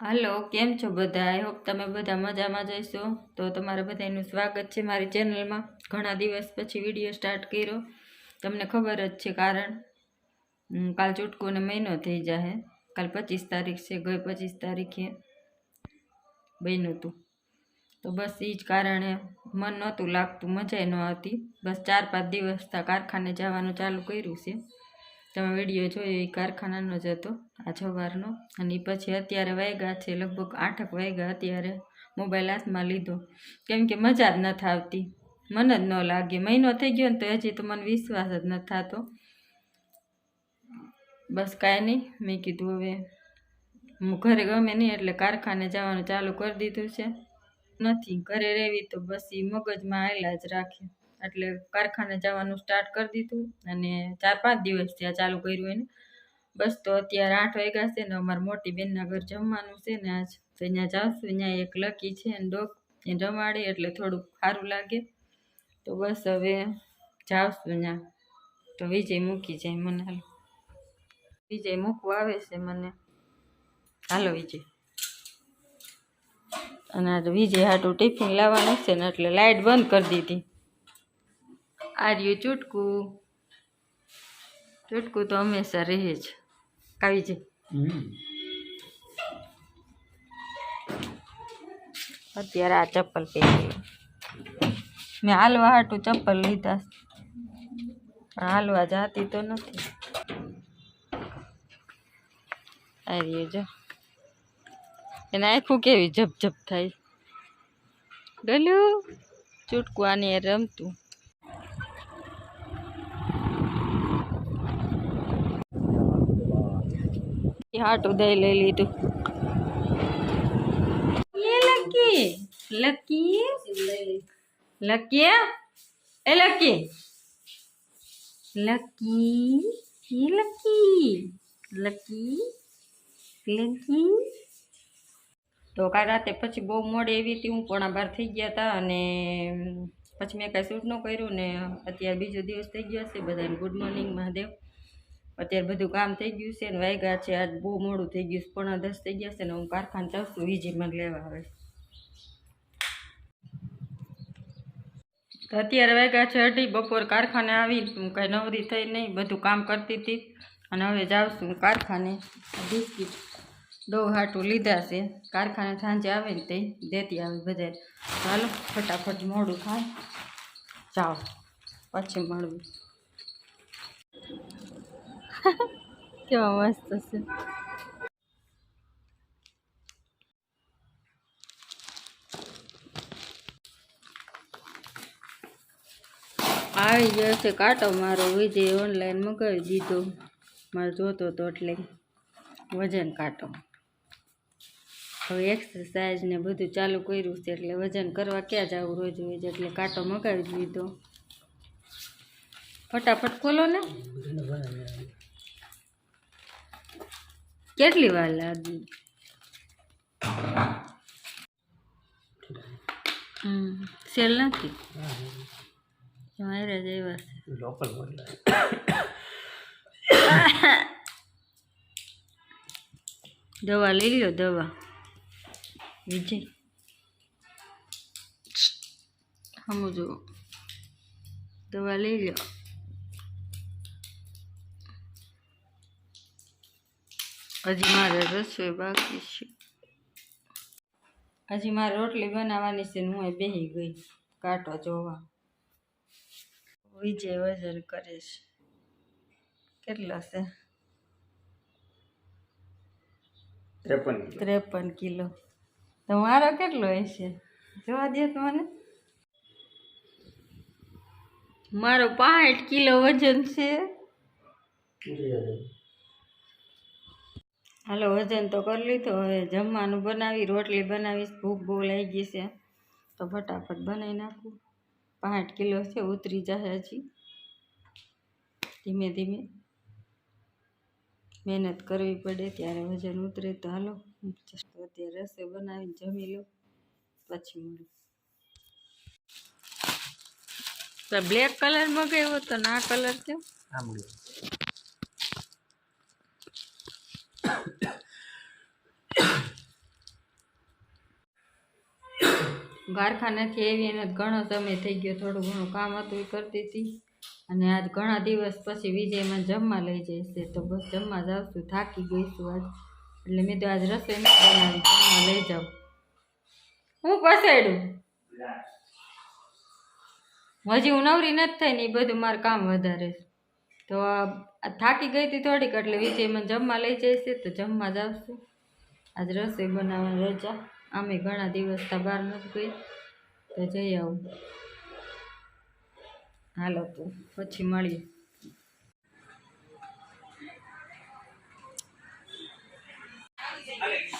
હાલો, કેમ છો બધા? આઈ હોપ તમે બધા મજામાં જઈશો તો તમારા બધાનું સ્વાગત છે મારી ચેનલમાં ઘણા દિવસ પછી વીડિયો સ્ટાર્ટ કર્યો. તમને ખબર જ છે કારણ કાલ ચૂટકોને મહિનો થઈ જાય કાલ પચીસ તારીખ છે, ગઈ પચીસ તારીખે બન્યું હતું તો બસ એ જ કારણે મન નહોતું લાગતું, મજાય ન આવતી બસ ચાર પાંચ દિવસ તા કારખાને જવાનું ચાલુ કર્યું છે. તમે વીડિયો જોયો એ કારખાનાનો જ હતો, આ જવારનો. અને એ પછી અત્યારે વાગ્યા છે, લગભગ આઠક વાગ્યા અત્યારે મોબાઈલ હાથમાં લીધો. કેમ કે મજા જ નથી આવતી મન જ ન લાગે. મહિનો થઈ ગયો ને તો હજી તો મને વિશ્વાસ જ નથી થતો. બસ કાંઈ નહીં, મેં કીધું હવે હું ઘરે ગમે નહીં એટલે કારખાને જવાનું ચાલુ કરી દીધું છે. નથી, ઘરે રહેવી તો બસ એ મગજમાં આવેલા જ રાખે. એટલે કારખાને જવાનું સ્ટાર્ટ કરી દીધું અને ચાર પાંચ દિવસ ત્યાં ચાલુ કર્યું એને. બસ તો અત્યારે આઠ વાગ્યા છે ને અમારી મોટી બેનના ઘર જમવાનું છે ને આજ. તો અહીંયા જાઉં ત્યાં એક લકી છે અને ડોગ એને રમાડે એટલે થોડુંક સારું લાગે. તો બસ હવે જાઉં ત્યાં તો વિજય મૂકી જાય મને વિજય મૂકવા આવે છે મને. હાલો વિજય. અને આજે વિજય હાટું ટિફિન લાવવાનું છે ને એટલે લાઇટ બંધ કરી દીધી. આર્યું ચૂટકું. ચૂટકું તો હંમેશા રહે જ. કાવી જાય અત્યારે આ ચપ્પલ પહેરી મેં હાલવા હાટું ચપ્પલ લીધા પણ હાલવા જાતી તો નથી. આ રહ્યું જો. એને આખું કેવી જપ જપ થાય. ડલ્યું ચૂટકું આની હારે રમતું. એ હાટું દહીં લઈ લીધું. એ લકી લકી લકી એ લકી લકી, એ લકી લકી લકી તો કાલ રાતે પછી બહુ મોડી એવી હતી, હું પોણા બાર થઈ ગયા હતા અને પછી મેં કાંઈ શૂટ ન કર્યું ને અત્યારે બીજો દિવસ થઈ ગયો છે, બધાને ગુડ મોર્નિંગ મહાદેવ. અત્યારે બધું કામ થઈ ગયું છે ને વાગ્યા છે, આજ બહુ મોડું થઈ ગયું છે, પોણા દસ થઈ ગયા છે ને હું કારખાને જાઉં છું વીજી મને લેવા આવે. અત્યારે વાગ્યા છે અઢી, બપોર કારખાને આવી કાંઈ નવરી થઈ નહીં, બધું કામ કરતી હતી. અને હવે જાઉં છું કારખાને બિસ્કીટ. ડો હાટું લીધા છે કારખાને સાંજે આવે ને તે દેતી આવે બધા ચાલો, ફટાફટ મોડું થાય. જાઓ, પછી મળવું કેવા મસ્ત છે. આવી ગયો છે કાંટો મારો, વિજય ઓનલાઈન મગાવી દીધો. મારે જોતો તો એટલે વજન કાંટો. હવે એક્સરસાઇઝ ને બધું ચાલુ કર્યું છે એટલે વજન કરવા ક્યાં જવું રોજ રોજ એટલે કાંટો મગાવી દીધો. ફટાફટ ખોલો ને. કેટલી વાર લાગી? સેલ નથી? મારે જ આવ્યા છે. લોકલ દવા લઈ લો દવા. વિજય સમજો દવા લઈ લો હજી મારે રસોઈ બાકી છે હજી મારે રોટલી બનાવવાની છે હું બેસી ગઈ કાંટો જોવા વિજય વજન કરે છે કેટલો છે ત્રેપન ત્રેપન કિલો તમારો કેટલો હશે જોવા દે તો મને. મારો પાંચ કિલો વજન છે. હાલો, વજન તો કરી લીધો. હવે જમવાનું બનાવી, રોટલી બનાવીશ. ભૂખ બહુ લાગી ગઈ છે. તો ફટાફટ બનાવી નાખું. પાંચ કિલો છે, ઉતરી જશે હજી. ધીમે ધીમે. મહેનત કરવી પડે ત્યારે વજન ઉતરે તો હાલો. તો અત્યારે રસોઈ બનાવીને જમી લો પછી મળું તો બ્લેક કલર મગાવ્યો તો ના કલર કેમ કારખાનેથી એવી એને ઘણો સમય થઈ ગયો થોડું ઘણું કામ હતું એ કરતી હતી. અને આજ ઘણા દિવસ પછી વિજયમાં જમવા લઈ જાય છે તો બસ જમવા જાઉં છું થાકી ગઈશું આજ. એટલે મેં તો આજ રસોઈ નથી બનાવી લઈ જાઉં. હું પસાડું હજી હું નવરી નથી થઈ ને એ બધું મારું કામ વધારે તો થાકી ગઈ હતી થોડીક, એટલે વિજય મને જમવા લઈ જાય તો જમવા જ આવશું. આજ રસોઈ બનાવવાની રજા. અમે ઘણા દિવસ બહાર નથી ગઈ. તો જઈ આવું. હાલો તો, પછી મળીએ. Alex.